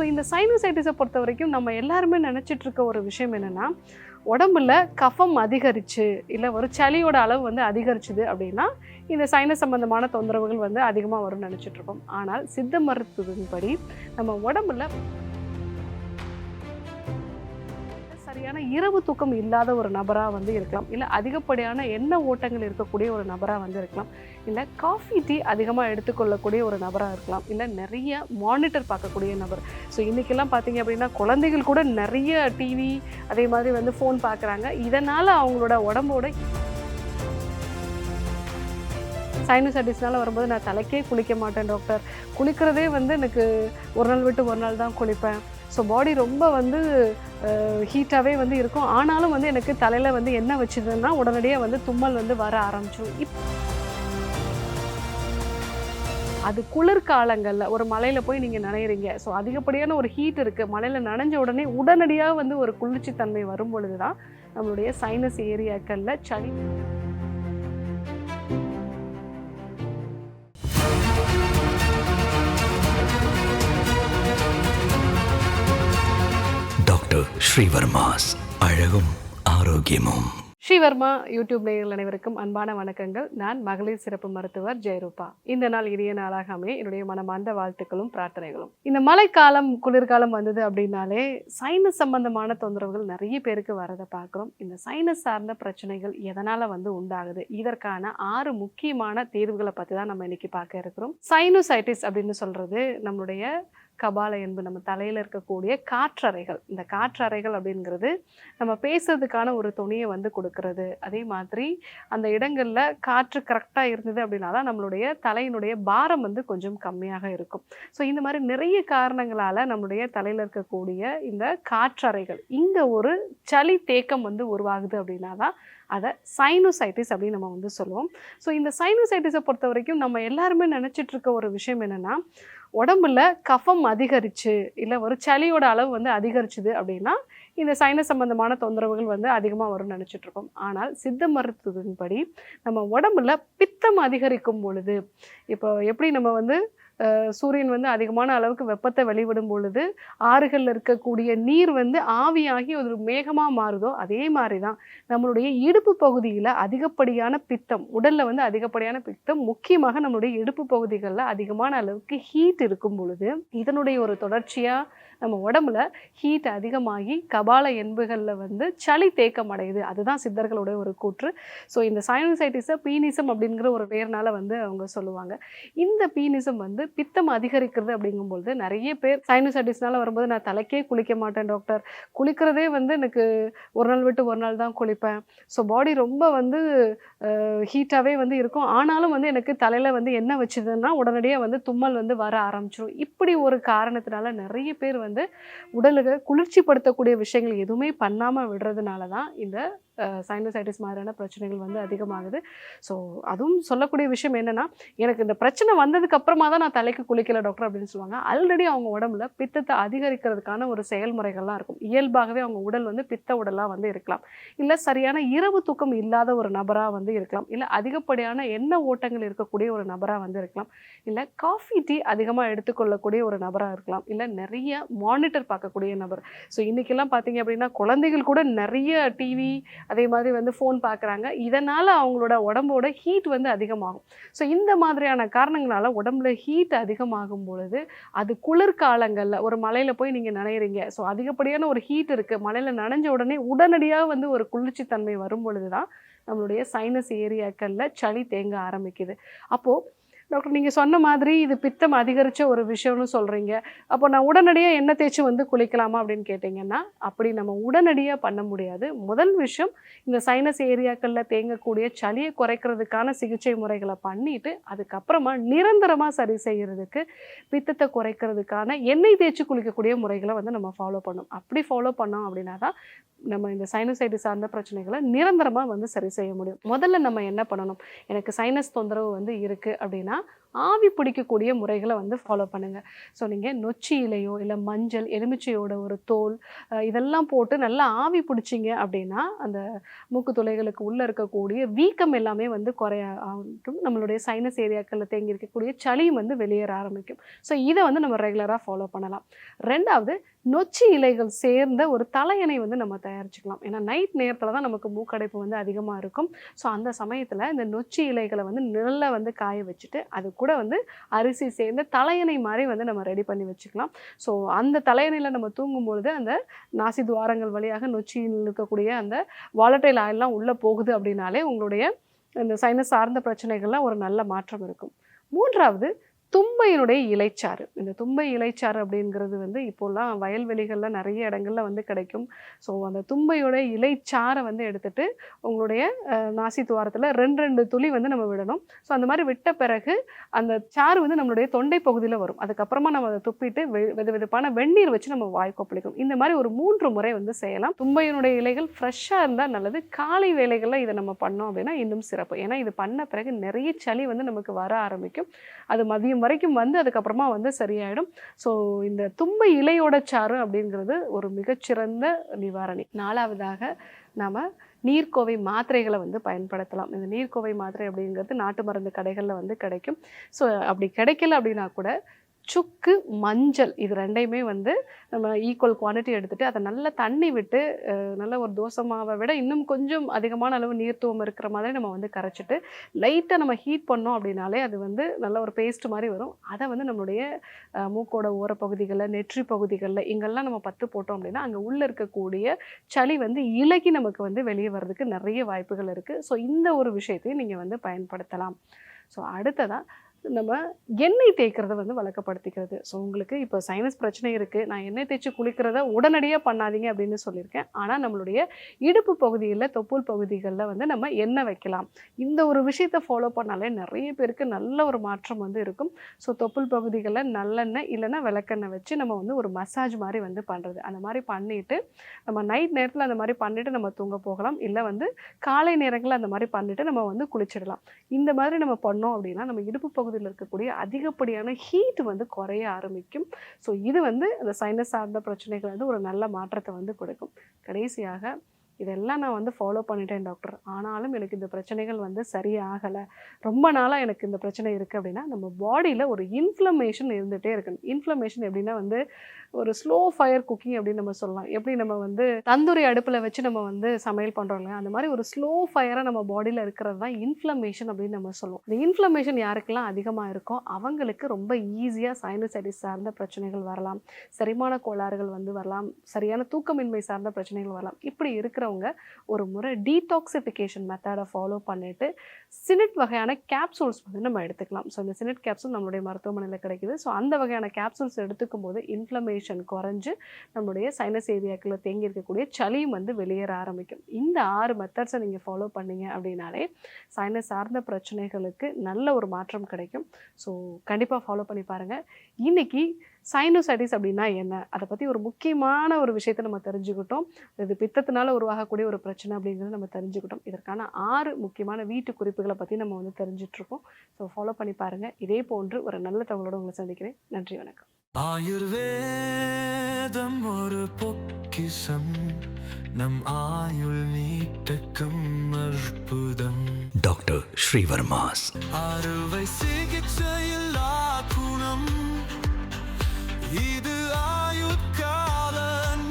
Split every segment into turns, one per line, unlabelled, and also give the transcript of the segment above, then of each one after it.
So இந்த சைனசைட்டிஸை பொறுத்த வரைக்கும் நம்ம எல்லாருமே நினச்சிட்டு இருக்க ஒரு விஷயம் என்னென்னா உடம்புல கஃபம் அதிகரிச்சு இல்லை ஒரு சளியோட அளவு வந்து அதிகரிச்சுது அப்படின்னா இந்த சைனஸ் சம்பந்தமான தொந்தரவுகள் வந்து அதிகமாக வரும்னு நினச்சிட்ருக்கோம் ஆனால் சித்த மருத்துவத்தின்படி நம்ம உடம்புல ஏன்னா இரவு தூக்கம் இல்லாத ஒரு நபராக வந்து இருக்கலாம். இல்லை அதிகப்படியான எண்ணெய் ஓட்டங்கள் இருக்கக்கூடிய ஒரு நபராக வந்து இருக்கலாம். இல்லை காஃபி டீ அதிகமாக எடுத்துக்கொள்ளக்கூடிய ஒரு நபராக இருக்கலாம். இல்லை நிறைய மானிட்டர் பார்க்கக்கூடிய நபர். ஸோ இன்றைக்கெல்லாம் பார்த்தீங்க அப்படின்னா குழந்தைகள் கூட நிறைய டிவி அதே மாதிரி வந்து ஃபோன் பார்க்குறாங்க. இதனால் அவங்களோட உடம்போட சைனசைட்டிஸ்னால வரும்போது நான் தலைக்கே குளிக்க மாட்டேன் டாக்டர் குளிக்கிறதே வந்து எனக்கு ஒரு நாள் விட்டு ஒரு நாள் தான் குளிப்பேன். ஸோ பாடி ரொம்ப வந்து ஹீட்டாகவே வந்து இருக்கும். ஆனாலும் வந்து எனக்கு தலையில் வந்து என்ன வச்சுதுன்னா உடனடியாக வந்து தும்மல் வந்து வர ஆரம்பிச்சிடும் இப் அது குளிர்காலங்களில் ஒரு மலையில் போய் நீங்கள் நனையிறீங்க. ஸோ அதிகப்படியான ஒரு ஹீட் இருக்குது மலையில் நனைஞ்ச உடனே உடனடியாக வந்து ஒரு குளிர்ச்சி தன்மை வரும் பொழுது தான் நம்மளுடைய சைனஸ் ஏரியாக்களில் சளி
டாக்டர் ஸ்ரீவர்மாஸ் அழகும் ஆரோக்கியமும்.
ஸ்ரீவர்மா யூடியூப் நேயர்கள் அனைவருக்கும் அன்பான வணக்கங்கள். நான் மகளிர் சிறப்பு மருத்துவர் ஜெயரூபா. இந்த நாள் இனிய நாளாக அமைய என்னுடைய மனமார்ந்த வாழ்த்துக்களும் பிரார்த்தனைகளும். இந்த மழைக்காலம் குளிர்காலம் வந்தது அப்படின்னாலே சைனஸ் சம்பந்தமான தொந்தரவுகள் நிறைய பேருக்கு வரதை பார்க்குறோம். இந்த சைனஸ் சார்ந்த பிரச்சனைகள் எதனால் வந்து உண்டாகுது? இதற்கான ஆறு முக்கியமான தீர்வுகளை பற்றி தான் நம்ம இன்னைக்கு பார்க்க இருக்கிறோம். சைனோசைட்டிஸ் அப்படின்னு சொல்கிறது நம்மளுடைய கபால என்பு நம்ம தலையில் இருக்கக்கூடிய காற்றறைகள். இந்த காற்றறைகள் அப்படிங்கிறது நம்ம பேசுறதுக்கான ஒரு துணியை வந்து கொடுக்கறது. அதே மாதிரி அந்த இடங்களில் காற்று கரெக்டாக இருந்தது அப்படின்னா தான் நம்மளுடைய தலையினுடைய பாரம் வந்து கொஞ்சம் கம்மியாக இருக்கும். ஸோ இந்த மாதிரி நிறைய காரணங்களால் நம்மளுடைய தலையில் இருக்கக்கூடிய இந்த காற்றறைகள் இங்கே ஒரு சளி தேக்கம் வந்து உருவாகுது அப்படின்னா தான் அதை சைனோசைட்டிஸ் அப்படின்னு நம்ம வந்து சொல்லுவோம். ஸோ இந்த சைனோசைட்டிஸை பொறுத்த வரைக்கும் நம்ம எல்லாருமே நினச்சிட்டு இருக்க ஒரு விஷயம் என்னென்னா உடம்புல கஃபம் அதிகரிச்சு இல்லை ஒரு சளியோட அளவு வந்து அதிகரிச்சுது அப்படின்னா இந்த சைன சம்பந்தமான தொந்தரவுகள் வந்து அதிகமாக வரும்னு நினச்சிட்ருக்கோம் ஆனால் சித்த மருத்துவத்தின்படி நம்ம உடம்புல பித்தம் அதிகரிக்கும் பொழுது இப்போ எப்படி நம்ம வந்து சூரியன் வந்து அதிகமான அளவுக்கு வெப்பத்தை வெளிவிடும் பொழுது ஆறுகளில் இருக்கக்கூடிய நீர் வந்து ஆவியாகி ஒரு மேகமாக மாறுதோ அதே மாதிரி தான் நம்மளுடைய இடுப்பு பகுதியில் அதிகப்படியான பித்தம் உடலில் வந்து அதிகப்படியான பித்தம் முக்கியமாக நம்மளுடைய இடுப்பு பகுதிகளில் அதிகமான அளவுக்கு ஹீட் இருக்கும் பொழுது இதனுடைய ஒரு தொடர்ச்சியாக நம்ம உடம்புல ஹீட் அதிகமாகி கபால எண்புகளில் வந்து சளி தேக்கம் அடையுது. அதுதான் சித்தர்களுடைய ஒரு கூற்று. ஸோ இந்த சைனசைட்டிஸை பீனிசம் அப்படிங்கிற ஒரு பேர்னால வந்து அவங்க சொல்லுவாங்க. இந்த பீனிசம் வந்து பித்தம் அதிகரிக்கிறது அப்படிங்கும்பொழுது நிறைய பேர் சைனசைட்டிஸ்னால வரும்போது நான் தலைக்கே குளிக்க மாட்டேன் டாக்டர் குளிக்கிறதே வந்து எனக்கு ஒரு நாள் விட்டு ஒரு நாள் தான் குளிப்பேன். ஸோ பாடி ரொம்ப வந்து ஹீட்டாகவே வந்து இருக்கும். ஆனாலும் வந்து எனக்கு தலையில் வந்து என்ன வச்சுதுன்னா உடனடியாக வந்து தும்மல் வந்து வர ஆரம்பிச்சிடும் இப்படி ஒரு காரணத்தினால நிறைய பேர் வந்து வந்து உடலுக்கு குளிர்ச்சிப்படுத்தக்கூடிய விஷயங்கள் எதுவுமே பண்ணாமல் விடுறதுனால தான் இந்த சைனோசைட்டிஸ் மாதிரியான பிரச்சனைகள் வந்து அதிகமாகுது. ஸோ அதுவும் சொல்லக்கூடிய விஷயம் என்னென்னா எனக்கு இந்த பிரச்சனை வந்ததுக்கு அப்புறமா தான் நான் தலைக்கு குளிக்கல டாக்டர் அப்படின்னு சொல்லுவாங்க. ஆல்ரெடி அவங்க உடம்புல பித்தத்தை அதிகரிக்கிறதுக்கான ஒரு செயல்முறைகள்லாம் இருக்கும். இயல்பாகவே அவங்க உடல் வந்து பித்த உடலாக வந்து இருக்கலாம். இல்லை சரியான இரவு தூக்கம் இல்லாத ஒரு நபராக வந்து இருக்கலாம். இல்லை அதிகப்படியான எண்ணெய் ஓட்டங்கள் இருக்கக்கூடிய ஒரு நபராக வந்து இருக்கலாம். இல்லை காஃபி டீ அதிகமாக எடுத்துக்கொள்ளக்கூடிய ஒரு நபராக இருக்கலாம். இல்லை நிறைய மானிட்டர் பார்க்கக்கூடிய நபர். ஸோ இன்றைக்கெல்லாம் பார்த்தீங்க அப்படின்னா குழந்தைகள் கூட நிறைய டிவி அதே மாதிரி வந்து ஃபோன் பார்க்குறாங்க இதனால் அவங்களோட உடம்போட ஹீட் வந்து அதிகமாகும். ஸோ இந்த மாதிரியான காரணங்களால் உடம்புல ஹீட் அதிகமாகும் பொழுது அது குளிர்காலங்களில் ஒரு மலையில் போய் நீங்கள் நனையிறீங்க. ஸோ அதிகப்படியான ஒரு ஹீட் இருக்குது மலையில் நனைஞ்ச உடனே உடனடியாக வந்து ஒரு குளிர்ச்சி தன்மை வரும் பொழுது தான் நம்மளுடைய சைனஸ் ஏரியாக்களில் சளி தேங்க ஆரம்பிக்குது. அப்போது டாக்டர் நீங்கள் சொன்ன மாதிரி இது பித்தம் அதிகரித்த ஒரு விஷயம்னு சொல்கிறீங்க அப்போ நான் உடனடியாக எண்ணெய் தேய்ச்சி வந்து குளிக்கலாமா அப்படின்னு கேட்டிங்கன்னா அப்படி நம்ம உடனடியாக பண்ண முடியாது. முதல் விஷயம் இந்த சைனஸ் ஏரியாக்களில் தேங்கக்கூடிய சளியை குறைக்கிறதுக்கான சிகிச்சை முறைகளை பண்ணிவிட்டு அதுக்கப்புறமா நிரந்தரமாக சரி செய்கிறதுக்கு பித்தத்தை குறைக்கிறதுக்கான எண்ணெய் தேய்ச்சி குளிக்கக்கூடிய முறைகளை வந்து நம்ம ஃபாலோ பண்ணணும். அப்படி ஃபாலோ பண்ணோம் அப்படின்னா தான் நம்ம இந்த சைனசைடு சார்ந்த பிரச்சனைகளை நிரந்தரமாக வந்து சரி செய்ய முடியும். முதல்ல நம்ம என்ன பண்ணணும்? எனக்கு சைனஸ் தொந்தரவு வந்து இருக்குது அப்படின்னா ஆவி பிடிக்கக்கூடிய முறைகளை வந்து ஃபாலோ பண்ணுங்கள் ஸோ நீங்கள் நொச்சி இலையோ இல்லை மஞ்சள் எலுமிச்சையோட ஒரு தோல் இதெல்லாம் போட்டு நல்லா ஆவி பிடிச்சிங்க அப்படின்னா அந்த மூக்கு துளைகளுக்கு உள்ளே இருக்கக்கூடிய வீக்கம் எல்லாமே வந்து குறைய நம்மளுடைய சைனஸ் ஏரியாக்களில் தேங்கி இருக்கக்கூடிய சளியும் வந்து வெளியேற ஆரம்பிக்கும். ஸோ இதை வந்து நம்ம ரெகுலராக ஃபாலோ பண்ணலாம். ரெண்டாவது நொச்சி இலைகள் சேர்ந்த ஒரு தலையணை வந்து நம்ம தயாரிச்சுக்கலாம். ஏன்னா நைட் நேரத்தில் தான் நமக்கு மூக்கடைப்பு வந்து அதிகமாக இருக்கும். ஸோ அந்த சமயத்தில் இந்த நொச்சி இலைகளை வந்து நிழல்ல வந்து காய வச்சுட்டு அது கூட வந்து அரிசி சேர்ந்த தலையணை மாதிரி வந்து நம்ம ரெடி பண்ணி வச்சுக்கலாம். ஸோ அந்த தலையணையில் நம்ம தூங்கும் பொழுது அந்த நாசி துவாரங்கள் வழியாக நொச்சியில் இருக்கக்கூடிய அந்த வாலட்டைல் ஆயிலெலாம் உள்ளே போகுது அப்படின்னாலே உங்களுடைய இந்த சைனஸ் சார்ந்த பிரச்சனைகள்லாம் ஒரு நல்ல மாற்றம் இருக்கும். மூன்றாவது தும்பையினுடைய இலைச்சாறு. இந்த தும்பை இலைச்சாறு அப்படிங்கிறது வந்து இப்போல்லாம் வயல்வெளிகளில் நிறைய இடங்கள்ல வந்து கிடைக்கும். ஸோ அந்த தும்பையோட இலைச்சாறை வந்து எடுத்துட்டு உங்களுடைய நாசி துவாரத்தில் ரெண்டு ரெண்டு துளி வந்து நம்ம விடணும். ஸோ அந்த மாதிரி விட்ட பிறகு அந்த சாறு வந்து நம்மளுடைய தொண்டை பகுதியில் வரும். அதுக்கப்புறமா நம்ம அதை துப்பிட்டு வெ- வெது வெதுப்பான வெந்நீர் வச்சு நம்ம வாய் கொப்பளிக்கணும் இந்த மாதிரி ஒரு மூன்று முறை வந்து செய்யலாம். தும்பையினுடைய இலைகள் ஃப்ரெஷ்ஷாக இருந்தால் நல்லது. காலை வேலைகளில் இதை நம்ம பண்ணோம் அப்படின்னா இன்னும் சிறப்பு. ஏன்னா இது பண்ண பிறகு நிறைய சளி வந்து நமக்கு வர ஆரம்பிக்கும். அது மதியம் வரைக்கும் வந்து அதுக்கப்புறமா வந்து சரியாயிடும். ஸோ இந்த தும்பை இலையோட சாறு அப்படிங்கிறது ஒரு மிகச்சிறந்த நிவாரணி. நாலாவதாக நாம நீர்க்கோவை மாத்திரைகளை வந்து பயன்படுத்தலாம். இந்த நீர்க்கோவை மாத்திரை அப்படிங்கிறது நாட்டு மருந்து கடைகளில் வந்து கிடைக்கும். ஸோ அப்படி கிடைக்கல அப்படின்னா கூட சுக்கு மஞ்சள் இது ரெண்டையுமே வந்து நம்ம ஈக்குவல் குவான்டிட்டி எடுத்துட்டு அதை நல்லா தண்ணி விட்டு நல்ல ஒரு தோசை மாவை விட இன்னும் கொஞ்சம் அதிகமான அளவு நீர்த்துவம் இருக்கிற மாதிரி நம்ம வந்து கரைச்சிட்டு லைட்டாக நம்ம ஹீட் பண்ணோம் அப்படின்னாலே அது வந்து நல்ல ஒரு பேஸ்ட் மாதிரி வரும். அதை வந்து நம்மளுடைய மூக்கோட ஓரப்பகுதிகளில் நெற்றி பகுதிகளில் இங்கெல்லாம் நம்ம பத்து போட்டோம் அப்படின்னா அங்கே உள்ளே இருக்கக்கூடிய சளி வந்து இலகி நமக்கு வந்து வெளியே வர்றதுக்கு நிறைய வாய்ப்புகள் இருக்குது ஸோ இந்த ஒரு விஷயத்தையும் நீங்கள் வந்து பயன்படுத்தலாம். ஸோ அடுத்ததாக நம்ம எண்ணெய் தேய்க்கிறத வந்து வழக்கப்படுத்திக்கிறது. ஸோ உங்களுக்கு இப்போ சைனஸ் பிரச்சனை இருக்குது நான் எண்ணெய் தேய்ச்சி குளிக்கிறத உடனடியாக பண்ணாதீங்க அப்படின்னு சொல்லியிருக்கேன். ஆனால் நம்மளுடைய இடுப்பு பகுதியில் தொப்புள் பகுதிகளில் வந்து நம்ம எண்ணெய் வைக்கலாம். இந்த ஒரு விஷயத்தை ஃபாலோ பண்ணாலே நிறைய பேருக்கு நல்ல ஒரு மாற்றம் வந்து இருக்கும். ஸோ தொப்புள் பகுதிகளில் நல்லெண்ணெய் இல்லைன்னா விளக்கெண்ணெய் வச்சு நம்ம வந்து ஒரு மசாஜ் மாதிரி வந்து பண்ணுறது அந்த மாதிரி பண்ணிவிட்டு நம்ம நைட் நேரத்தில் அந்த மாதிரி பண்ணிவிட்டு நம்ம தூங்க போகலாம். இல்லை வந்து காலை நேரங்களில் அந்த மாதிரி பண்ணிவிட்டு நம்ம வந்து குளிச்சிடலாம். இந்த மாதிரி நம்ம பண்ணோம் அப்படின்னா நம்ம இடுப்பு பகுதி பகுதியில் இருக்கக்கூடிய அதிகப்படியான ஹீட் வந்து குறைய ஆரம்பிக்கும். ஸோ இது வந்து அந்த சைனஸ் சார்ந்த பிரச்சனைகள் வந்து ஒரு நல்ல மாற்றத்தை வந்து கொடுக்கும். கடைசியாக இதெல்லாம் நான் வந்து ஃபாலோ பண்ணிட்டேன் டாக்டர் ஆனாலும் எனக்கு இந்த பிரச்சனைகள் வந்து சரியாகலை. ரொம்ப நாளாக எனக்கு இந்த பிரச்சனை இருக்குது அப்படின்னா நம்ம பாடியில் ஒரு இன்ஃப்ளமேஷன் இருந்துகிட்டே இருக்கணும். இன்ஃப்ளமேஷன் எப்படின்னா வந்து ஒரு ஸ்லோ ஃபயர் குக்கிங் அப்படின்னு நம்ம சொல்லலாம். எப்படி நம்ம வந்து தந்தூரி அடுப்பில் வச்சு நம்ம வந்து சமையல் பண்ணுறோம் இல்லையா? அந்த மாதிரி ஒரு ஸ்லோ ஃபயராக நம்ம பாடியில் இருக்கிறது தான் இன்ஃப்ளமேஷன் அப்படின்னு நம்ம சொல்லுவோம். இந்த இன்ஃப்ளமேஷன் யாருக்கெல்லாம் அதிகமாக இருக்கோ அவங்களுக்கு ரொம்ப ஈஸியாக சைனசைட்டிஸ் சார்ந்த பிரச்சனைகள் வரலாம். செரிமான கோளாறுகள் வந்து வரலாம். சரியான தூக்கமின்மை சார்ந்த பிரச்சனைகள் வரலாம். இப்படி இருக்கிற இருக்கிறவங்க ஒரு முறை டீடாக்சிஃபிகேஷன் மெத்தடை ஃபாலோ பண்ணிட்டு சினிட் வகையான கேப்சூல்ஸ் வந்து நம்ம எடுத்துக்கலாம். ஸோ இந்த சினிட் கேப்சூல் நம்மளுடைய மருத்துவமனையில் கிடைக்குது. ஸோ அந்த வகையான கேப்சூல்ஸ் எடுத்துக்கும் போது இன்ஃப்ளமேஷன் குறைஞ்சு நம்மளுடைய சைனஸ் ஏரியாக்களில் தேங்கி இருக்கக்கூடிய சளியும் வந்து வெளியேற ஆரம்பிக்கும். இந்த ஆறு மெத்தட்ஸை நீங்கள் ஃபாலோ பண்ணீங்க அப்படின்னாலே சைனஸ் சார்ந்த பிரச்சனைகளுக்கு நல்ல ஒரு மாற்றம் கிடைக்கும். ஸோ கண்டிப்பாக ஃபாலோ பண்ணி பாருங்கள் இன்னைக்கு சைனோசைட்டிஸ் அப்படின்னா என்ன? அதை பற்றி ஒரு முக்கியமான ஒரு விஷயத்தை நம்ம தெரிஞ்சுக்கிட்டோம். இது பித்தத்தினால உருவாகக்கூடிய ஒரு பிரச்சனை அப்படிங்கிறத நம்ம தெரிஞ்சுக்கிட்டோம். இதற்கான ஆறு முக்கியமான வீட்டு குறிப்புகளை பற்றி நம்ம வந்து தெரிஞ்சிட்ருக்கோம் ஸோ ஃபாலோ பண்ணி பாருங்கள் இதே போன்று ஒரு நல்ல தகவலோட உங்களை சந்திக்கிறேன். நன்றி வணக்கம்.
ஆயுர்வேதம் ஒரு பொக்கிஷம். நம் ஆயுள் நீட்டக்கும் அற்புதம்.
டாக்டர் ஸ்ரீவர்மாஸ்.
அறுவை சிகிச்சையில்லா குணம். இது ஆயுட்கால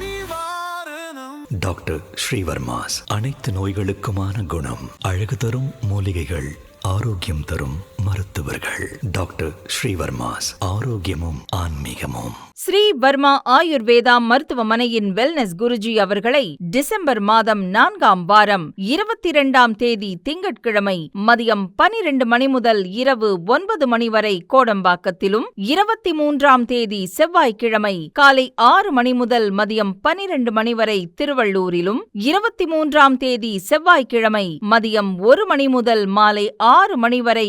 நிவாரணம்.
டாக்டர் ஸ்ரீவர்மாஸ். அனைத்து நோய்களுக்குமான குணம் அழகு தரும் மூலிகைகள் ஆரோக்கியம் தரும் மருத்துவர்கள். டாக்டர் ஸ்ரீவர்மாஸ் ஆரோக்கியமும் ஆன்மீகமும்.
ஸ்ரீ வர்மா ஆயுர்வேதா மருத்துவமனையின் வெல்னஸ் குருஜி அவர்களை டிசம்பர் மாதம் நான்காம் வாரம் இருபத்தி இரண்டாம் தேதி திங்கட்கிழமை மதியம் பனிரெண்டு மணி முதல் இரவு ஒன்பது மணி வரை கோடம்பாக்கத்திலும் இருபத்தி மூன்றாம் தேதி செவ்வாய்க்கிழமை காலை ஆறு மணி முதல் மதியம் பனிரெண்டு மணி வரை திருவள்ளூரிலும் இருபத்தி மூன்றாம் தேதி செவ்வாய்க்கிழமை மதியம் ஒரு மணி முதல் மாலை ஆறு மணி வரை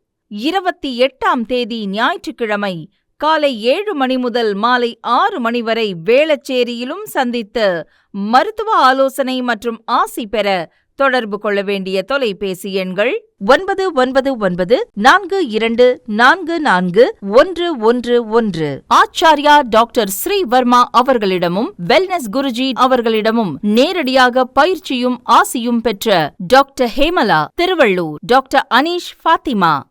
இருபத்தி எட்டாம் தேதி ஞாயிற்றுக்கிழமை காலை ஏழு மணி முதல் மாலை ஆறு மணி வரை வேளச்சேரியிலும் சந்தித்து மருத்துவ ஆலோசனை மற்றும் ஆசி பெற தொடர்பு கொள்ள வேண்டிய தொலைபேசி எண்கள் ஒன்பது ஒன்பது ஒன்பது நான்கு இரண்டு நான்கு நான்கு ஒன்று ஒன்று ஒன்று. ஆச்சாரியா டாக்டர் ஸ்ரீவர்மா அவர்களிடமும் வெல்னஸ் குருஜி அவர்களிடமும் நேரடியாக பயிற்சியும் ஆசியும் பெற்ற doctor Hemala Tiruvallur doctor Aneesh Fathima